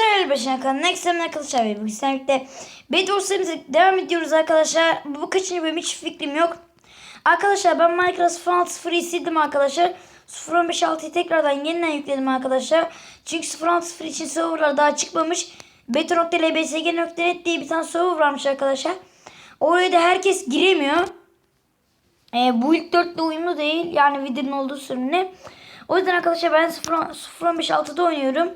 Elbaşı'na kanalına ekstremden arkadaşlar ve bugün birlikte Bedwars serimize devam ediyoruz arkadaşlar. Bu kaçıncı bölüm hiç fikrim yok. Arkadaşlar ben Minecraft 0.6.0'ı sildim arkadaşlar. 0.15.6'yı tekrardan yeniden yükledim arkadaşlar. Çünkü 0.6.0 için serverlar daha çıkmamış. Beta.lbsg.net diye bir tane server varmış arkadaşlar. Oraya da herkes giremiyor. E, bu ilk 4 ile uyumlu değil. Yani Wither'ın olduğu sürümle. O yüzden arkadaşlar ben 0.15.6'da oynuyorum.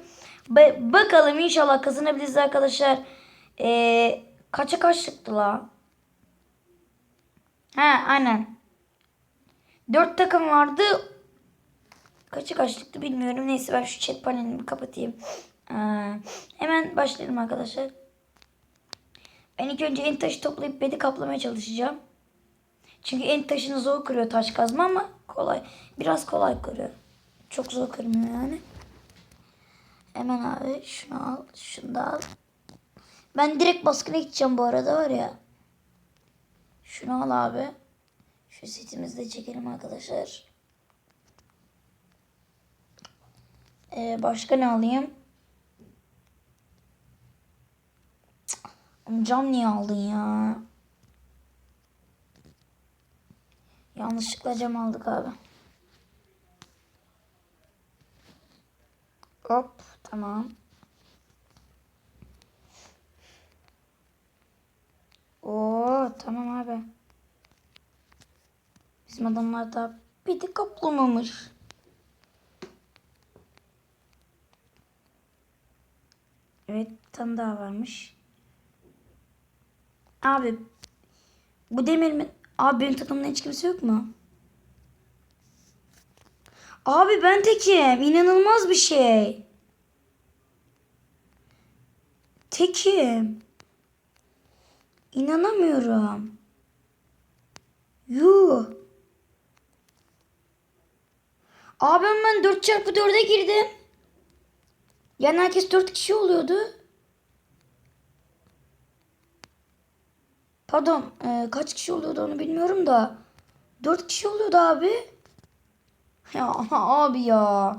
Ba- bakalım inşallah kazanabiliriz arkadaşlar. E, kaça kaç çıktı la? Ha aynen. 4 takım vardı. Kaça kaç çıktı bilmiyorum. Neyse ben şu chat panelini kapatayım. Ee, hemen başlayalım arkadaşlar. Ben ilk önce en taşı toplayıp bedi kaplamaya çalışacağım. Çünkü en taşını zor kırıyor taş kazma ama kolay. Biraz kolay kırıyor. Çok zor kırmıyor yani. Hemen abi şunu al. Şunu da al. Ben direkt baskına gideceğim bu arada var ya. Şunu al abi. Şu setimizi de çekelim arkadaşlar. Ee, başka ne alayım? Cam niye aldın ya? Yanlışlıkla cam aldık abi. Hop tamam. Oo tamam abi. Bizim adamlar da bir de kaplamamış. Evet tane daha varmış. Abi bu demir mi? Abi benim takımda hiç kimse yok mu? Abi ben tekim. İnanılmaz bir şey. Tekim. İnanamıyorum. Yuh. Abi ben 4 çarpı 4'e girdim. Yani herkes 4 kişi oluyordu. Pardon e, kaç kişi oluyordu onu bilmiyorum da. 4 kişi oluyordu abi. Ya abi ya.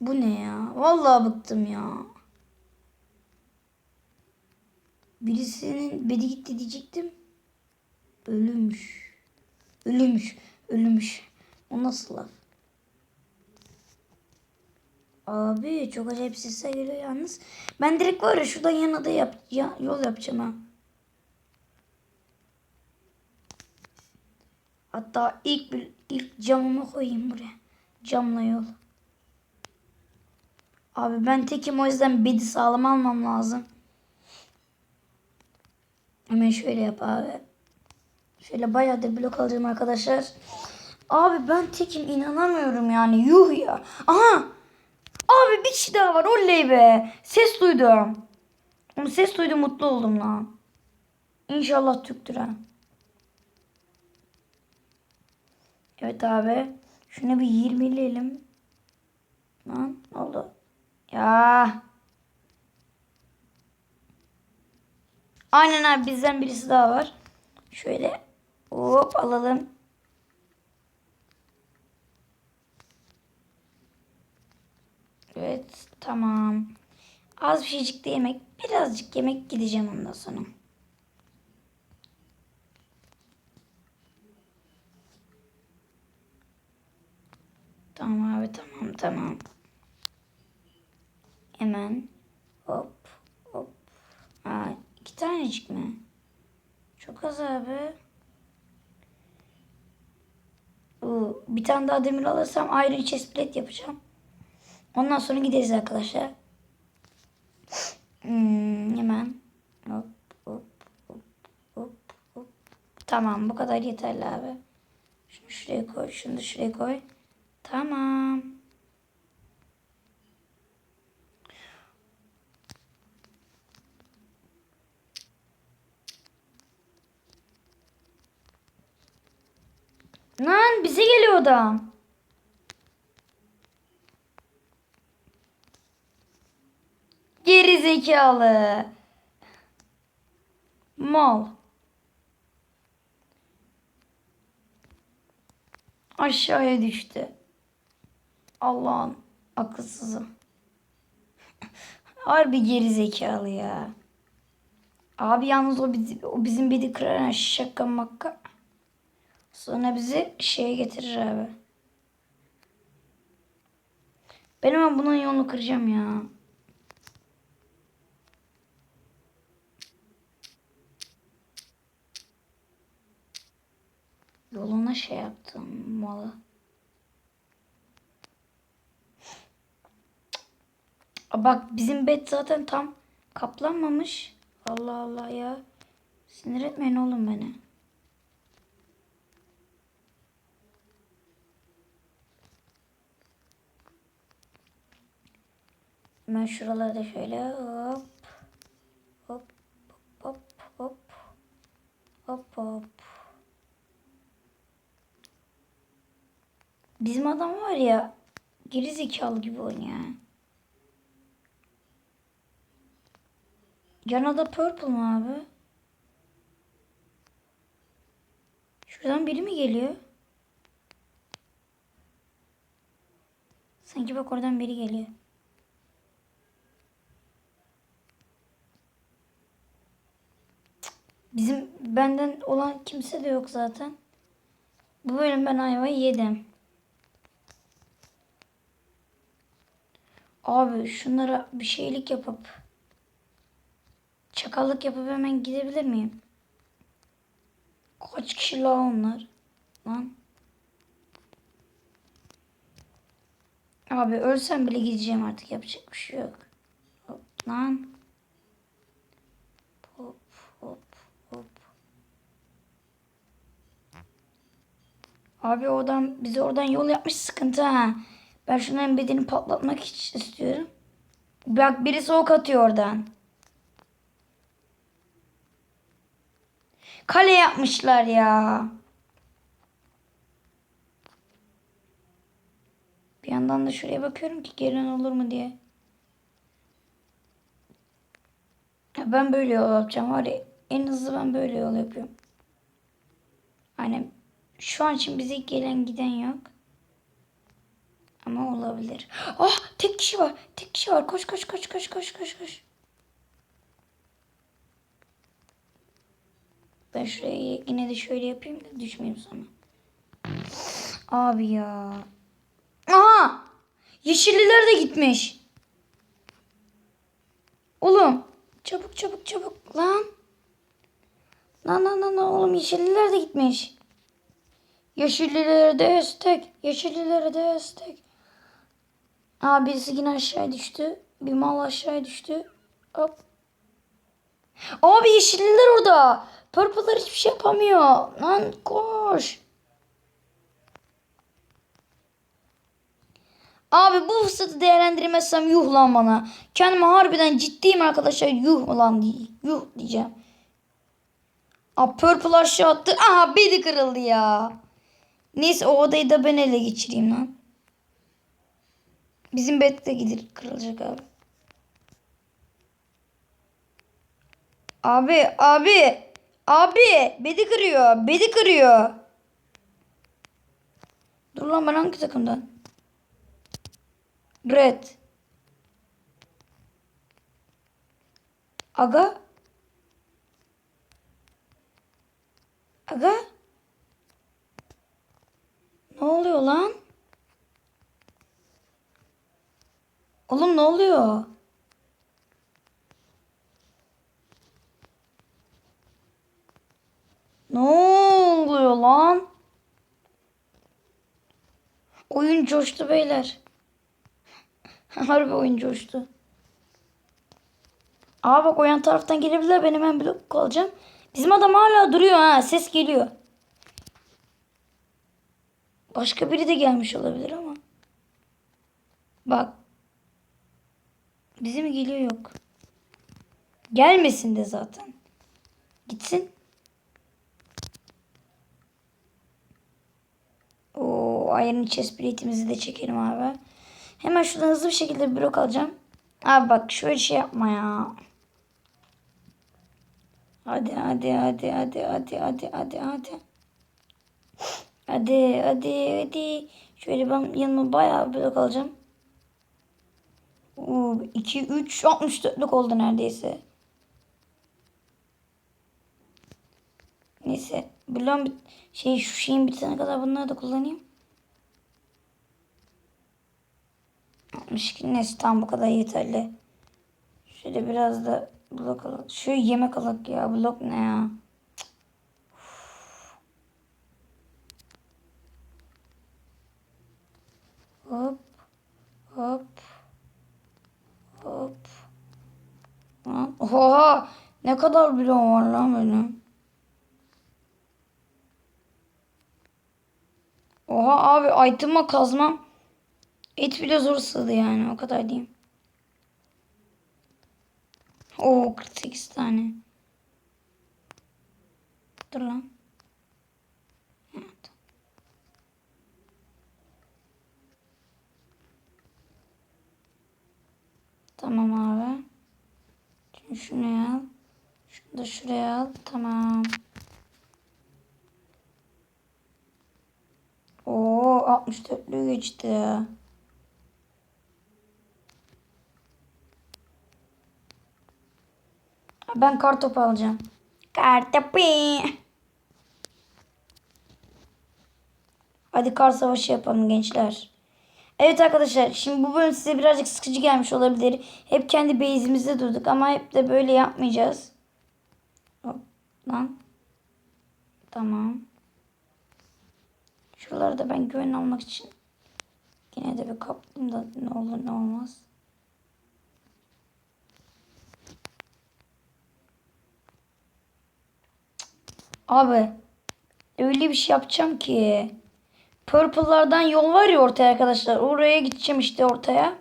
Bu ne ya? Vallahi bıktım ya. Birisinin bedi gitti diyecektim. Ölümüş. Ölümüş. Ölümüş. O nasıl laf? Abi çok acayip sesler geliyor yalnız. Ben direkt var ya şuradan yana da yap, ya, yol yapacağım ha. Hatta ilk ilk camımı koyayım buraya. Camla yol. Abi ben tekim o yüzden bedi sağlam almam lazım. Hemen şöyle yap abi. Şöyle bayağı blok alacağım arkadaşlar. Abi ben tekim inanamıyorum yani. Yuh ya. Aha. Abi bir kişi daha var. Oley be. Ses duydum. Oğlum ses duydum mutlu oldum lan. İnşallah Türktür ha. Evet abi. Şuna bir 20'leyelim. Lan oldu? Ya. Aynen abi bizden birisi daha var. Şöyle hop alalım. Evet tamam. Az bir şeycik de yemek. Birazcık yemek gideceğim ondan sonra. Tamam abi tamam tamam. Hemen hop hop. Aa, iki tanecik mi? Çok az abi. Oo, bir tane daha demir alırsam ayrı chest plate yapacağım. Ondan sonra gideriz arkadaşlar. Hmm, hemen. Hop, hop, hop, hop, hop. Tamam bu kadar yeterli abi. Şunu şuraya koy. Şunu da şuraya koy. Tamam. Lan bize geliyor adam. Geri zekalı. Mal. Aşağıya düştü. Allah'ın akılsızı. Harbi geri zekalı ya. Abi yalnız o, bizi, o bizim bedi kırar ha, şaka makka. Sonra bizi şeye getirir abi. Ben hemen bunun yolunu kıracağım ya. Yoluna şey yaptım malı. Bak bizim bet zaten tam kaplanmamış. Allah Allah ya. Sinir etmeyin oğlum beni. Ben şuralarda şöyle hop hop hop hop hop hop. Bizim adam var ya geri gibi oynuyor. Cana da purple mu abi? Şuradan biri mi geliyor? Sanki bak oradan biri geliyor. Bizim benden olan kimse de yok zaten. Bu bölüm ben ayvayı yedim. Abi şunlara bir şeylik yapıp çakallık yapıp hemen gidebilir miyim? Kaç kişi la onlar? Lan. Abi ölsem bile gideceğim artık yapacak bir şey yok. Lan. Hop hop hop. Abi oradan bize oradan yol yapmış sıkıntı ha. Ben şunların bedenini patlatmak istiyorum. Bak biri soğuk atıyor oradan. Kale yapmışlar ya. Bir yandan da şuraya bakıyorum ki gelen olur mu diye. Ya Ben böyle yol yapacağım var ya. En hızlı ben böyle yol yapıyorum. Aynen. Şu an için bize gelen giden yok. Ama olabilir. Ah tek kişi var. Tek kişi var. Koş koş koş koş koş koş koş. Ben şuraya yine de şöyle yapayım da düşmeyeyim sonra. Abi ya. Aha! Yeşilliler de gitmiş. Oğlum. Çabuk çabuk çabuk. Lan lan lan lan oğlum yeşilliler de gitmiş. Yeşillilere destek. Yeşillilere destek. Aa birisi yine aşağı düştü. Bir mal aşağı düştü. Hop. Abi yeşilliler orada. Purple'lar hiçbir şey yapamıyor. Lan koş. Abi bu fırsatı değerlendirmezsem yuh lan bana. Kendime harbiden ciddiyim arkadaşlar. Yuh lan diye. Yuh diyeceğim. Aa purple aşağı attı. Aha bedi kırıldı ya. Neyse o odayı da ben ele geçireyim lan. Bizim bet de gidir kırılacak abi. Abi abi abi bedi kırıyor bedi kırıyor. Dur lan ben hangi takımdan? Red. Aga. Aga. Ne oluyor lan? Oğlum ne oluyor? Ne oluyor lan? Oyun coştu beyler. Harbi oyun coştu. Aa bak o yan taraftan gelebilirler. Ben hemen blok alacağım. Bizim adam hala duruyor ha. Ses geliyor. Başka biri de gelmiş olabilir ama. Bak. Bizim geliyor yok. Gelmesin de zaten. Gitsin. O Iron chest plate'imizi de çekelim abi. Hemen şuradan hızlı bir şekilde bir blok alacağım. Abi bak şöyle şey yapma ya. Hadi hadi hadi hadi hadi hadi hadi hadi. Hadi hadi hadi. Şöyle ben yanıma bayağı blok alacağım. Oo, 2, 3, 64'lük oldu neredeyse. Neyse. Bloğun şey şu şeyin bitene kadar bunları da kullanayım. 62 neyse tamam bu kadar yeterli. Şöyle biraz da blok alalım. Şu yemek alak ya. Blok ne ya? Cık. Hop. Hop. Hop. Lan, Oha! Ne kadar bloğum var lan benim. Oha abi item'a kazmam. Et bile zor sığdı yani o kadar diyeyim. Oo 48 tane. Dur lan. Tamam abi. Şunu al. Şunu da şuraya al. Tamam. Oo 64'lü geçti. Ben kartopu alacağım. Kartopu. Hadi kar savaşı yapalım gençler. Evet arkadaşlar şimdi bu bölüm size birazcık sıkıcı gelmiş olabilir. Hep kendi base'imizde durduk ama hep de böyle yapmayacağız. Hop lan. Tamam. Şuraları da ben güven almak için yine de bir kaplayayım da ne olur ne olmaz. Abi öyle bir şey yapacağım ki. Purple'lardan yol var ya ortaya arkadaşlar. Oraya gideceğim işte ortaya.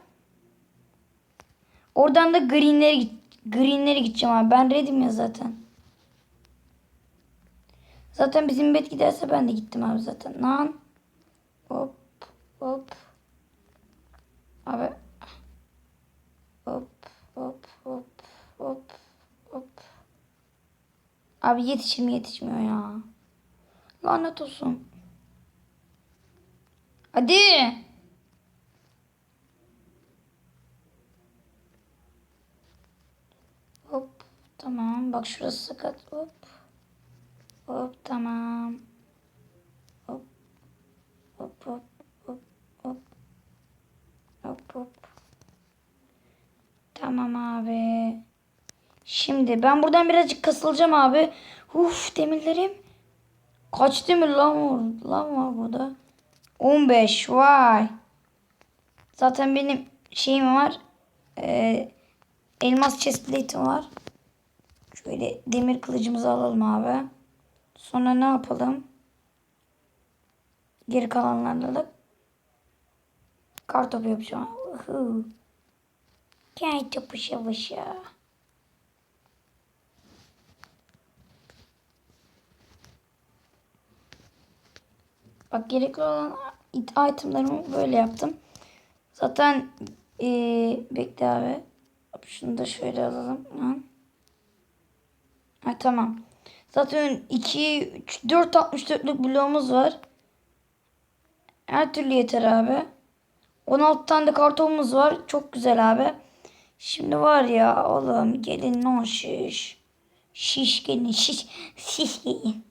Oradan da green'lere git green'lere gideceğim abi. Ben ready'm ya zaten. Zaten bizim bet giderse ben de gittim abi zaten. Lan. Hop hop. Abi. Hop hop hop hop hop. Abi yetişim yetişmiyor ya. Lanet olsun. Hadi. Hop. Tamam. Bak şurası sakat. Hop. Hop tamam. Hop. Hop hop hop hop. Tamam abi. Şimdi ben buradan birazcık kasılacağım abi. Uf demirlerim. Kaç demir lan var, lan var burada? 15 vay. Zaten benim şeyim var. Ee, elmas chestplate'im var. Şöyle demir kılıcımızı alalım abi. Sonra ne yapalım? Geri kalanlarla da kartopu yapacağım. Uhu. Gel topu şavaşa. Bak gerekli olan it- itemlerimi böyle yaptım. Zaten ee, bekle abi. Şunu da şöyle alalım. Lan. Ha, tamam. Zaten 2, 3, 4 64'lük bloğumuz var. Her türlü yeter abi. 16 tane de kartonumuz var. Çok güzel abi. Şimdi var ya oğlum gelin non şiş. Şiş gelin şiş. Şiş gelin.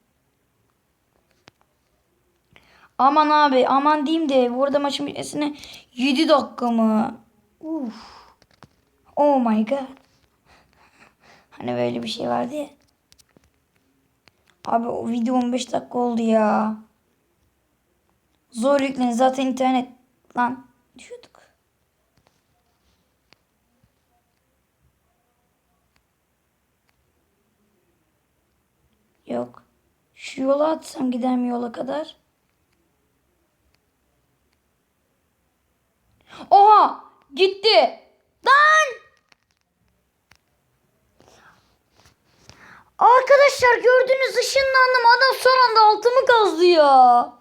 Aman abi aman diyeyim de burada maçın bitmesine 7 dakika mı? Uf. Oh my god. Hani böyle bir şey vardı ya. Abi o video 15 dakika oldu ya. Zor yüklen zaten internet lan düşüyorduk. Yok. Şu yola atsam gider mi yola kadar? Oha! Gitti. Lan! Arkadaşlar gördüğünüz ışınlandım. Adam son anda altımı kazdı ya.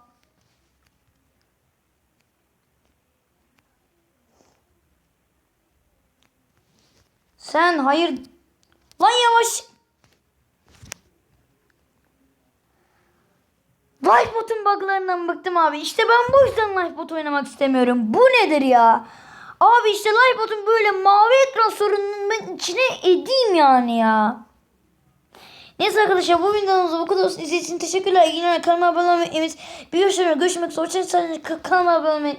Sen hayır. Lan yavaş. Life button bug'ı buglarından bıktım abi. İşte ben bu yüzden Lifebot oynamak istemiyorum. Bu nedir ya? Abi işte Lifebot'un böyle mavi ekran sorununun içine edeyim yani ya. Neyse arkadaşlar bu videomuzda bu kadar olsun. İzlediğiniz için teşekkürler. İyi günler. Kanalıma abone olmayı unutmayın. Bir görüşmek. Görüşmek üzere. Hoşçakalın. Kanalıma abone olmayı